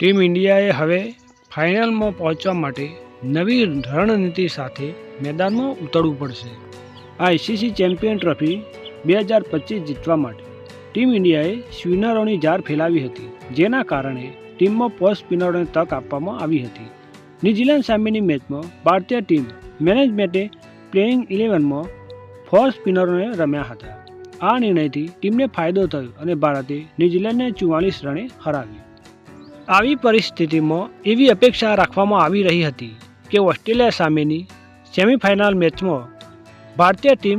Team ઇન્ડિયાએ હવે ફાઇનલમાં પહોંચવા માટે નવી રણનીતિ સાથે મેદાનમાં ઉતરવું પડશે. આઈસીસી ચેમ્પિયન ટ્રોફી બે હજાર પચીસ જીતવા માટે ટીમ ઇન્ડિયાએ સ્પિનરોની જાર ફેલાવી હતી, જેના કારણે ટીમમાં પોસ્ટ સ્પિનરોને તક આપવામાં આવી હતી. ન્યુઝીલેન્ડ સામેની મેચમાં ભારતીય ટીમ મેનેજમેન્ટે પ્લેઇંગ ઇલેવનમાં ફોર સ્પિનરોને રમ્યા હતા. આ નિર્ણયથી ટીમને ફાયદો થયો અને ભારતે ન્યુઝીલેન્ડને ચુમ્માલીસ રને હરાવ્યું. આવી પરિસ્થિતિમાં એવી અપેક્ષા રાખવામાં આવી રહી હતી કે ઓસ્ટ્રેલિયા સામેની સેમિફાઇનલ મેચમાં ભારતીય ટીમ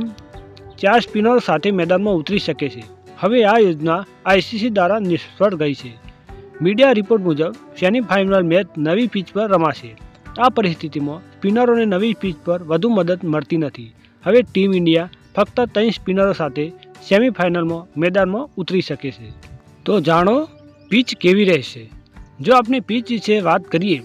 ચાર સ્પિનરો સાથે મેદાનમાં ઉતરી શકે છે. હવે આ યોજના આઈસીસી દ્વારા નિષ્ફળ ગઈ છે. મીડિયા રિપોર્ટ મુજબ, સેમિફાઇનલ મેચ નવી પીચ પર રમાશે. આ પરિસ્થિતિમાં સ્પિનરોને નવી પિચ પર વધુ મદદ મળતી નથી. હવે ટીમ ઇન્ડિયા ફક્ત ત્રણ સ્પિનરો સાથે સેમિફાઇનલમાં મેદાનમાં ઉતરી શકે છે. તો જાણો, પિચ કેવી રહેશે? જો આપની પિચ વિશે વાત કરીએ,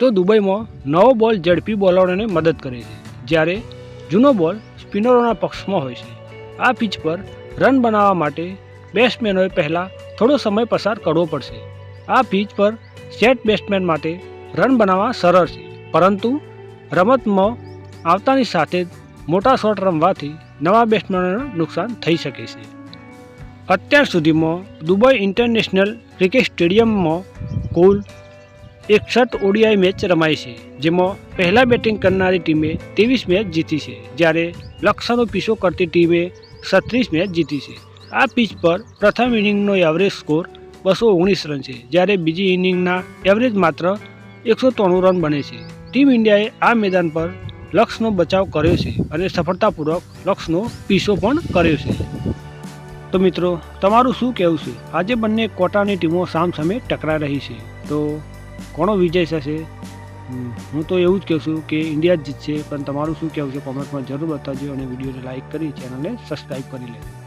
તો દુબઈમાં નવો બોલ ઝડપી બોલરોને મદદ કરે છે. જ્યારે જૂનો બોલ સ્પિનરોના પક્ષમાં હોય છે. આ પિચ પર રન બનાવવા માટે બેટ્સમેનોએ પહેલાં થોડો સમય પસાર કરવો પડશે. આ પિચ પર સેટ બેટ્સમેન માટે રન બનાવવા સરળ છે. પરંતુ રમતમાં આવતાની સાથે જ મોટા શોટ રમવાથી નવા બેટ્સમેનોને નુકસાન થઈ શકે છે. અત્યાર સુધીમાં દુબઈ ઇન્ટરનેશનલ ક્રિકેટ સ્ટેડિયમમાં કુલ એકસઠ ઓડીઆઈ મેચ રમાઈ છે, જેમાં પહેલાં બેટિંગ કરનારી ટીમે ત્રેવીસ મેચ જીતી છે, જ્યારે લક્ષ્યનો પીછો કરતી ટીમે છત્રીસ મેચ જીતી છે. આ પીચ પર પ્રથમ ઇનિંગનો એવરેજ સ્કોર બસો ઓગણીસ રન છે, જ્યારે બીજી ઇનિંગના એવરેજ માત્ર એકસો ત્રાણું રન બને છે. ટીમ ઇન્ડિયાએ આ મેદાન પર લક્ષ્યનો બચાવ કર્યો છે અને સફળતાપૂર્વક લક્ષ્યનો પીછો પણ કર્યો છે. તો મિત્રો, તમારું શું કહેવું છે? આજે બંને કોટાની ટીમો સામ સામે ટકરાઈ રહી છે. તો કોનો વિજય થશે? હું તો એવું જ કહું છું કે ઇન્ડિયા જ જીતશે, પણ તમારું શું કહેવું છે? કોમેન્ટમાં જરૂર બતાવજો અને વિડીયોને લાઇક કરી, ચેનલને સબસ્ક્રાઈબ કરી લેજો.